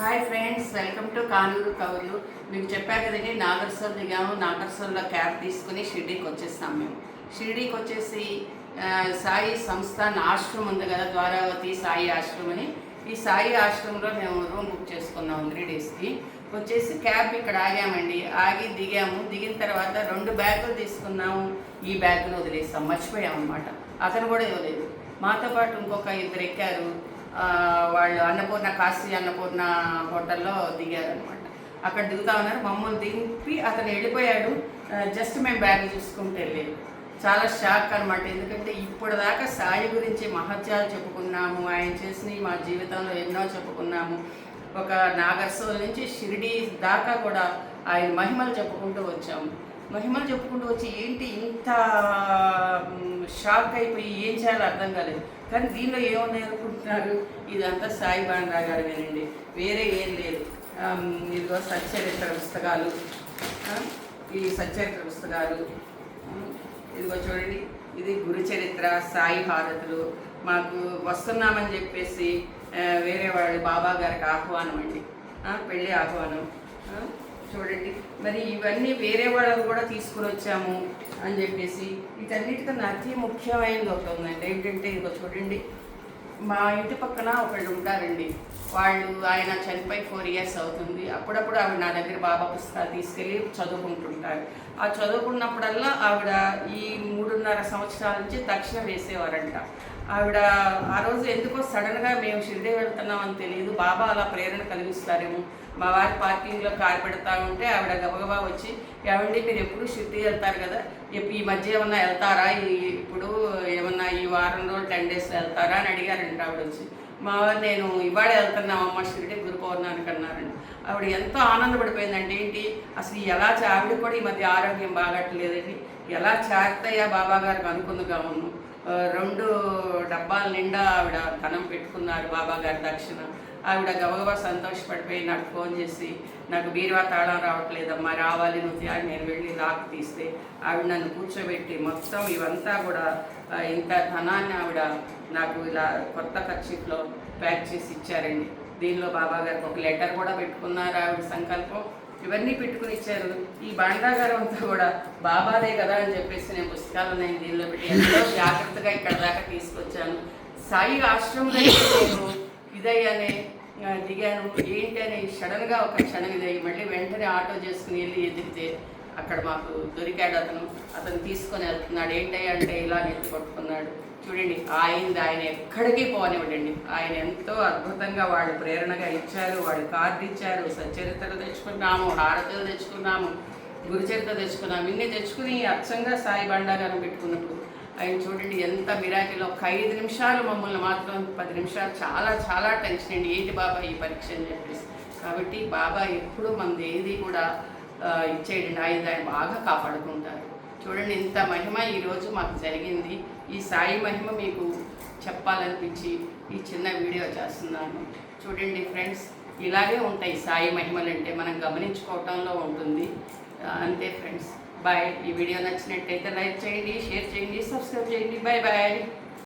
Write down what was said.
Hi friends welcome to Kanuru కవులు మీకు చెప్పా కదండి నాగర్సోల్ దిగాము నాగర్సోల్లో క్యాబ్ తీసుకుని షిర్డీకి వచ్చేస్తాం మేము. షిర్డీకి వచ్చేసి సాయి సంస్థాన్ ఆశ్రమం ఉంది కదా ద్వారావతి సాయి ఆశ్రమం అని. ఈ సాయి ఆశ్రమంలో మేము రూమ్ బుక్ చేసుకున్నాం త్రీ డేస్కి వచ్చేసి క్యాబ్ ఇక్కడ ఆగామండి. ఆగి దిగాము. దిగిన తర్వాత రెండు బ్యాగులు తీసుకున్నాము. ఈ బ్యాగులు వదిలేస్తాం మర్చిపోయాం అనమాట అతను కూడా ఇవ్వలేదు. మాతో పాటు ఇంకొక ఇద్దరు ఎక్కారు. వాళ్ళు అన్నపూర్ణ కాశీ అన్నపూర్ణ హోటల్లో దిగారు అనమాట అక్కడ దిగుతా ఉన్నారు మమ్మల్ని దింపి అతను వెళ్ళిపోయాడు. జస్ట్ మేము బ్యాగ్ చూసుకుంటూ వెళ్ళాము. చాలా షాక్ అనమాట ఎందుకంటే ఇప్పుడు దాకా సాయి గురించి మహత్యాలు చెప్పుకున్నాము ఆయన చేసినవి మా జీవితంలో ఎన్నో చెప్పుకున్నాము. ఒక నాగర్సోల్ నుంచి షిరిడి దాకా కూడా ఆయన మహిమలు చెప్పుకుంటూ వచ్చాము. మహిమలు చెప్పుకుంటూ వచ్చి ఏంటి ఇంత షాక్ అయిపోయి ఏం చేయాలో అర్థం కాలేదు. కానీ దీనిలో ఏమున్నాయి అనుకుంటున్నారు? ఇదంతా సాయి బాండ్రా గారు వేరే ఏం లేదు. ఇదిగో సచ్చరిత్ర పుస్తకాలు. ఈ సచ్చరిత్ర పుస్తకాలు. ఇదిగో చూడండి. ఇది గురు చరిత్ర సాయి హారతులు. మాకు వస్తున్నామని చెప్పేసి వేరే వాళ్ళు బాబా గారికి ఆహ్వానం అండి. పెళ్ళి ఆహ్వానం. చూడండి. మరి ఇవన్నీ వేరే వాళ్ళని కూడా తీసుకుని వచ్చాము అని చెప్పేసి వీటన్నిటికన్నా అతి ముఖ్యమైనది ఒకటి ఉందండి. ఏంటంటే ఇదిగో చూడండి. మా ఇంటి పక్కన ఒకళ్ళు ఉంటారండి. వాళ్ళు ఆయన చనిపోయి ఫోర్ ఇయర్స్ అవుతుంది. అప్పుడప్పుడు ఆవిడ నా దగ్గర బాబా పుస్తకాలు తీసుకెళ్ళి చదువుకుంటుంటారు. ఆ చదువుకున్నప్పుడల్లా ఆవిడ ఈ మూడున్నర సంవత్సరాల నుంచి దక్షిణ వేసేవారంట. ఆవిడ ఆ రోజు ఎందుకో సడన్గా మేము షిరిడే వెళ్తున్నామని తెలియదు. బాబా అలా ప్రేరణ కలిగిస్తారేమో. మా వారి పార్కింగ్లో కార్ పెడతా ఉంటే ఆవిడ గబగబా వచ్చి ఏమండి మీరు ఎప్పుడు షిరిడి వెళ్తారు కదా? ఈ మధ్య ఏమన్నా వెళ్తారా? ఇప్పుడు ఏమన్నా ఈ వారం రోజులు టెన్ డేస్ వెళ్తారా? అని అడిగారంట ఆవిడ వచ్చి. మా వారు నేను ఇవాళ వెళ్తున్నామమ్మ షిరిడి గురు పౌర్ణానికి అన్నారండి ఆవిడ ఎంతో ఆనందపడిపోయిందండి ఏంటి? అసలు ఎలా ఆవిడ కూడా ఈ మధ్య ఆరోగ్యం బాగట్లేదండి. ఎలా చేస్తాయా బాబా గారికి అనుకుందిగా ఉన్నాం రెండు డబ్బాల నిండా ఆవిడ ధనం పెట్టుకున్నారు బాబా గారి దక్షిణ. ఆవిడ గబగబా సంతోషపడిపోయి నాకు ఫోన్ చేసి నాకు బీరువా తాళం రావట్లేదమ్మా రావాలి నువ్వు అని నేను వెళ్ళి లాక్ తీస్తే. ఆవిడ నన్ను కూర్చోబెట్టి మొత్తం ఇవంతా కూడా ఇంత ధనాన్ని ఆవిడ నాకు ఇలా కొత్త ఖర్చులో ప్యాక్ చేసి ఇచ్చారండి. దీనిలో బాబా గారికి ఒక లెటర్ కూడా పెట్టుకున్నారు ఆవిడ సంకల్పం. ఇవన్నీ పెట్టుకుని ఇచ్చారు. ఈ బాండాగారం అంతా కూడా బాబాదే కదా అని చెప్పేసి నేను పుస్తకాలు నేను దీనిలో పెట్టి ఎంతో జాగ్రత్తగా ఇక్కడ దాకా తీసుకొచ్చాను. సాయి ఆశ్రమంలో నేను ఇదయ్యానే దిగాను. ఏంటి అని సడన్గా ఒక క్షణం ఇదయ్యి మళ్ళీ వెంటనే ఆటో చేసుకుని వెళ్ళి ఎదిగితే అక్కడ మాకు దొరికాడు అతను. అతను తీసుకొని వెళ్తున్నాడు. ఏంటయ్యా అంటే ఇలా నెత్తి కొట్టుకున్నాడు. చూడండి ఆయనది ఆయన ఎక్కడికి పోనివ్వండి ఆయన ఎంతో అద్భుతంగా వాళ్ళు ప్రేరణగా ఇచ్చారు. వాళ్ళు కార్డు ఇచ్చారు. సచ్చరిత్రలు తెచ్చుకున్నాము హారతులు తెచ్చుకున్నాము గురుచరిత్ర తెచ్చుకున్నాము. ఇన్ని తెచ్చుకుని అచ్చంగా సాయి బండాగారం పెట్టుకున్నప్పుడు ఆయన చూడండి ఎంత మిరాకిలో ఒక ఐదు నిమిషాలు మమ్మల్ని మాత్రం పది నిమిషాలు చాలా చాలా టెన్షన్ అండి. ఏంటి బాబా ఈ పరీక్ష అని చెప్పేసి. కాబట్టి బాబా ఎప్పుడూ మనది ఏది కూడా ఇచ్చేయండి. ఆయన దాన్ని బాగా కాపాడుకుంటారు. చూడండి ఇంత మహిమ ఈరోజు మాకు జరిగింది. ఈ సాయి మహిమ మీకు చెప్పాలనిపించి ఈ చిన్న వీడియో చేస్తున్నాను. చూడండి ఫ్రెండ్స్ ఇలాగే ఉంటాయి సాయి మహిమలు అంటే మనం గమనించుకోవటంలో ఉంటుంది. అంతే ఫ్రెండ్స్. బాయ్. ఈ వీడియో నచ్చినట్టయితే లైక్ చేయండి షేర్ చేయండి సబ్స్క్రైబ్ చేయండి. Bye bye.